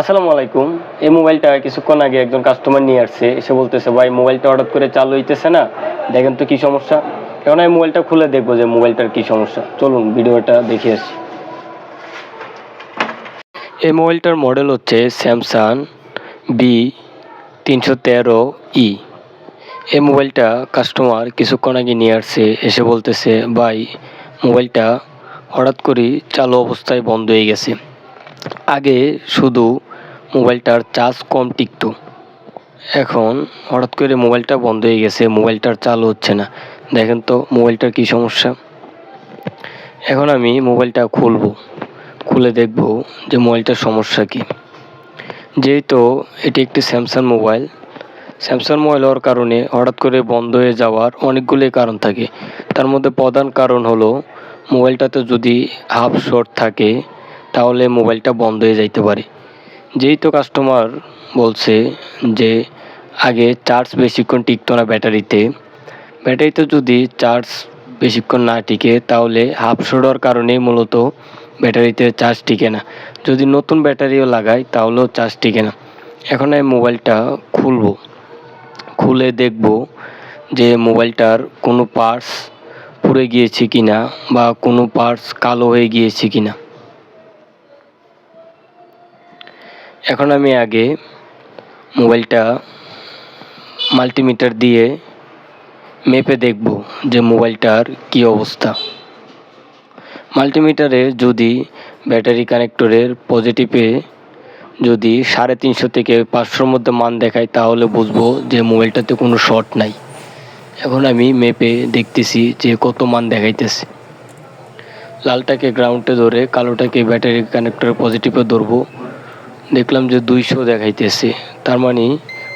আসসালামু আলাইকুম। এই মোবাইলটা কিছুক্ষণ আগে একজন কাস্টমার নিয়ে আসছে। এসে বলতেছে, ভাই, মোবাইলটা হঠাৎ করে চালু হইতেছে না। দেখেন তো কি সমস্যা। এখন আমি মোবাইলটা খুলে দেখব যে মোবাইলটার কি সমস্যা। চলুন, ভিডিওটা দেখে আসি। এই মোবাইলটার মডেল হচ্ছে স্যামসাং বি তিনশো তেরো ই এই মোবাইলটা কাস্টমার কিছুক্ষণ আগে নিয়ে আসছে। এসে বলতেছে, ভাই, মোবাইলটা হঠাৎ করে চালু অবস্থায় বন্ধ হয়ে গেছে। আগে শুধু মোবাইলটার চার্জ কম টিকতো। এখন হঠাৎ করে মোবাইলটা বন্ধ হয়ে গেছে, মোবাইলটার চালু হচ্ছে না। দেখেন তো মোবাইলটার কি সমস্যা। এখন আমি মোবাইলটা খুলবো, খুলে দেখব যে মোবাইলটার সমস্যা কি। যেহেতু এটি একটি স্যামসাং মোবাইল স্যামসাং মোবাইল হওয়ার কারণে হঠাৎ করে বন্ধ হয়ে যাওয়ার অনেকগুলি কারণ থাকে। তার মধ্যে প্রধান কারণ হলো, মোবাইলটাতে যদি হাফ শর্ট থাকে, তাহলে মোবাইলটা বন্ধ হয়ে যাইতে পারে। যেহেতু কাস্টমার বলছে যে আগে চার্জ বেশিক্ষণ টিকতো না ব্যাটারিতে ব্যাটারিতে যদি চার্জ বেশিক্ষণ না টিকে তাহলে হাফ শর্ট হওয়ার কারণে মূলত ব্যাটারিতে চার্জ টিকে না। যদি নতুন ব্যাটারিও লাগাই তাহলেও চার্জ টিকে না। এখন আমি মোবাইলটা খুলবো, খুলে দেখব যে মোবাইলটার কোনো পার্টস পুড়ে গিয়েছে কিনা বা কোনো পার্টস কালো হয়ে গিয়েছে কিনা। এখন আমি আগে মোবাইলটা মাল্টিমিটার দিয়ে মেপে দেখব যে মোবাইলটার কী অবস্থা। মাল্টিমিটারে যদি ব্যাটারি কানেক্টরের পজিটিভে যদি সাড়ে তিনশো থেকে পাঁচশোর মধ্যে মান দেখায়, তাহলে বুঝব যে মোবাইলটাতে কোনো শর্ট নাই। এখন আমি মেপে দেখতেছি যে কত মান দেখাইতেছে। লালটাকে গ্রাউন্ডে ধরে কালোটাকে ব্যাটারি কানেক্টরের পজিটিভে ধরবো। দেখলাম যে দুইশো দেখাইতেছে। তার মানে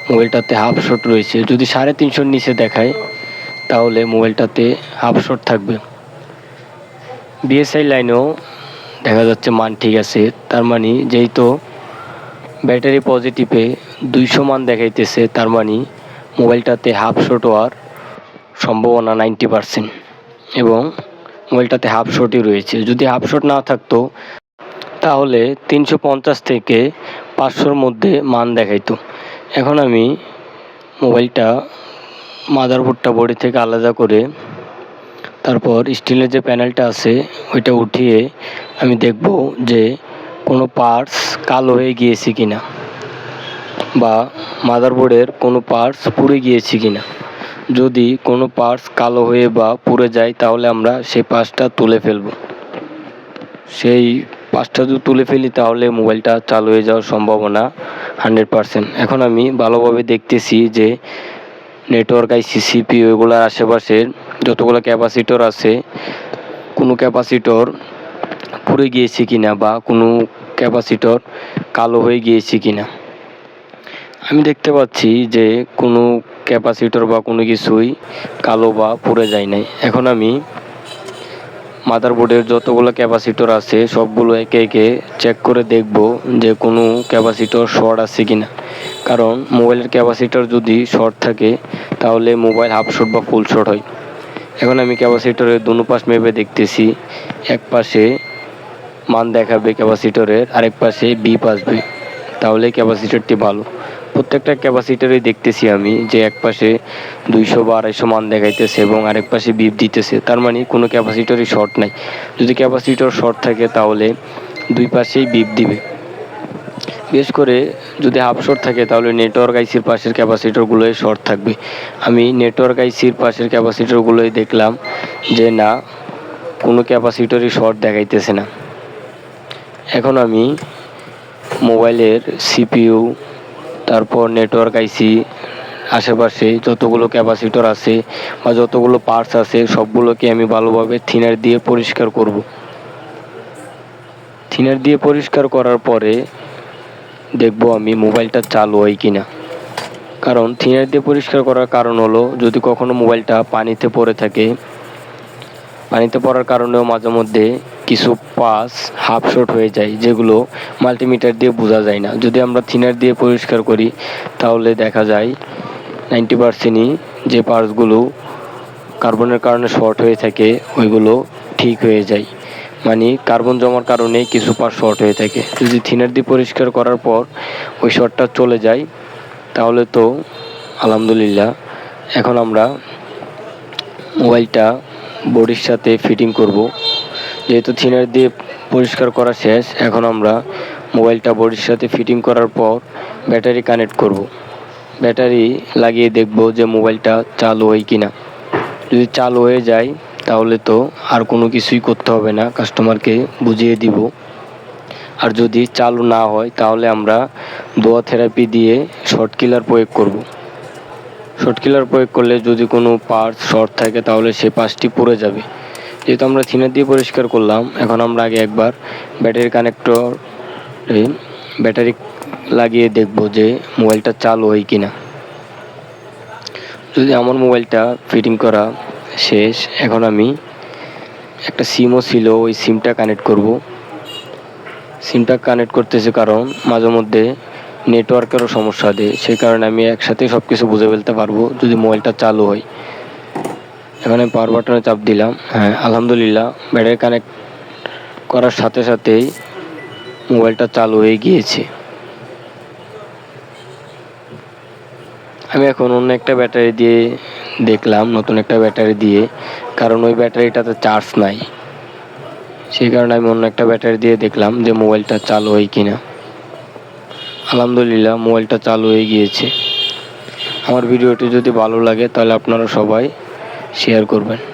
মোবাইলটাতে হাফ শট রয়েছে। যদি সাড়ে তিনশোর নিচে দেখায়, তাহলে মোবাইলটাতে হাফ শট থাকবে। বিএসআই লাইনেও দেখা যাচ্ছে মান ঠিক আছে। তার মানে যেহেতু ব্যাটারি পজিটিভে দুইশো মান দেখাইতেছে, তার মানে মোবাইলটাতে হাফ শট হওয়ার সম্ভাবনা নাইনটি পারসেন্ট এবং মোবাইলটাতে হাফ শটই রয়েছে। যদি হাফ শট না থাকতো তাহলে তিনশো পঞ্চাশ থেকে পাঁচশোর মধ্যে মান দেখাইতো। এখন আমি মোবাইলটা, মাদারবোর্ডটা, বডি থেকে আলাদা করে তারপর স্টিলের যে প্যানেলটা আছে, ওইটা উঠিয়ে আমি দেখব যে কোনো পার্টস কালো হয়ে গিয়েছে কিনা বা মাদারবোর্ডের কোনো পার্টস পুড়ে গিয়েছে কিনা। যদি কোনো পার্টস কালো হয়ে বা পুড়ে যায়, তাহলে আমরা সেই পার্টসটা তুলে ফেলব। সেই পার্টসটা যদি তুলে ফেলি, তাহলে মোবাইলটা চালু হয়ে যাওয়ার সম্ভাবনা হান্ড্রেড পারসেন্ট এখন আমি ভালোভাবে দেখতেছি যে নেটওয়ার্ক আইসি সিপিইউ এগুলোর আশেপাশের যতগুলো ক্যাপাসিটর আছে, কোনো ক্যাপাসিটর পুড়ে গিয়েছে কিনা বা কোনো ক্যাপাসিটর কালো হয়ে গিয়েছে কিনা। আমি দেখতে পাচ্ছি যে কোনো ক্যাপাসিটর বা কোনো কিছুই কালো বা পুড়ে যায় নাই। এখন আমি মাদারবোর্ডের যতগুলো ক্যাপাসিটর আছে, সবগুলো একে একে চেক করে দেখব যে কোনো ক্যাপাসিটর শর্ট আছে কি না কারণ মোবাইলের ক্যাপাসিটর যদি শর্ট থাকে, তাহলে মোবাইল হাফ শর্ট বা ফুল শর্ট হয়। এখন আমি ক্যাপাসিটরের দুনো পাশ মেপে দেখতেছি, এক পাশে মান দেখাবে ক্যাপাসিটরের আরেক পাশে বিপ আসবে তাহলে ক্যাপাসিটরটি ভালো। প্রত্যেকটা ক্যাপাসিটারই দেখতেছি আমি যে এক পাশে দুইশো বা আড়াইশো মান দেখাইতেছে এবং আরেক পাশে বিপ দিতেছে। তার মানে কোনো ক্যাপাসিটরই শর্ট নাই। যদি ক্যাপাসিটর শর্ট থাকে তাহলে দুই পাশেই বিপ দিবে। বিশেষ করে যদি হাফ শর্ট থাকে তাহলে নেটওয়ার্ক আইসির পাশের ক্যাপাসিটরগুলোই শর্ট থাকবে। আমি নেটওয়ার্ক আইসির পাশের ক্যাপাসিটরগুলোই দেখলাম যে না, কোনো ক্যাপাসিটরই শর্ট দেখাইতেছে না। এখন আমি মোবাইলের সিপিইউ তারপর নেটওয়ার্ক আইসি আশেপাশে যতগুলো ক্যাপাসিটর আছে বা যতগুলো পার্টস আছে, সবগুলোকে আমি ভালোভাবে থিনার দিয়ে পরিষ্কার করব। থিনার দিয়ে পরিষ্কার করার পরে দেখব আমি মোবাইলটা চালু হয় কি না কারণ থিনার দিয়ে পরিষ্কার করার কারণ হলো, যদি কখনো মোবাইলটা পানিতে পড়ে থাকে, পানিতে পড়ার কারণেও মাঝে মধ্যে কিছু পাস হাফ শট হয়ে যায়, যেগুলো মাল্টিমিটার দিয়ে বোঝা যায় না। যদি আমরা থিনার দিয়ে পরিষ্কার করি, তাহলে দেখা যায় নাইনটি পার্সেন্টই যে পার্টসগুলো কার্বনের কারণে শর্ট হয়ে থাকে, ওইগুলো ঠিক হয়ে যায়। মানে কার্বন জমার কারণে কিছু পার্ট শর্ট হয়ে থাকে। যদি থিনার দিয়ে পরিষ্কার করার পর ওই শর্টটা চলে যায়, তাহলে তো আলহামদুলিল্লাহ, এখন আমরা মোবাইলটা বডির সাথে ফিটিং করব। যেহেতু থিনার দিয়ে পরিষ্কার করা শেষ, এখন আমরা মোবাইলটা বডির সাথে ফিটিং করার পর ব্যাটারি কানেক্ট করব। ব্যাটারি লাগিয়ে দেখব যে মোবাইলটা চালু হয় কি না যদি চালু হয়ে যায়, তাহলে তো আর কোনো কিছুই করতে হবে না, কাস্টমারকে বুঝিয়ে দিব। আর যদি চালু না হয়, তাহলে আমরা দোয়া থেরাপি দিয়ে শর্ট কিলার প্রয়োগ করব। শর্ট কিলার প্রয়োগ করলে যদি কোনো পার্টস শর্ট থাকে, তাহলে সে পার্টসটি পুড়ে যাবে। যেহেতু আমরা থিনার দিয়ে পরিষ্কার করলাম, এখন আমরা আগে একবার ব্যাটারি কানেক্টর ব্যাটারি লাগিয়ে দেখব যে মোবাইলটা চালু হয় কি না যদি আমার মোবাইলটা ফিটিং করা শেষ, এখন আমি একটা সিমও ছিল, ওই সিমটা কানেক্ট করব। সিমটা কানেক্ট করতেছে কারণ মাঝে মধ্যে নেটওয়ার্কেরও সমস্যা দেয় সেই কারণে আমি একসাথে সব কিছু বুঝে ফেলতে পারব যদি মোবাইলটা চালু হয়। এখানে পাওয়ার বাটনে চাপ দিলাম। হ্যাঁ আলহামদুলিল্লাহ ব্যাটারি কানেক্ট করার সাথে সাথেই মোবাইলটা চালু হয়ে গিয়েছে। আমি এখন অন্য একটা ব্যাটারি দিয়ে দেখলাম, নতুন একটা ব্যাটারি দিয়ে, কারণ ওই ব্যাটারিটাতে চার্জ নাই। সেই কারণে আমি অন্য একটা ব্যাটারি দিয়ে দেখলাম যে মোবাইলটা চালু হয় কি না আলহামদুলিল্লাহ মোবাইলটা চালু হয়ে গিয়েছে। আমার ভিডিওটি যদি ভালো লাগে, তাহলে আপনারা সবাই শেয়ার করবেন।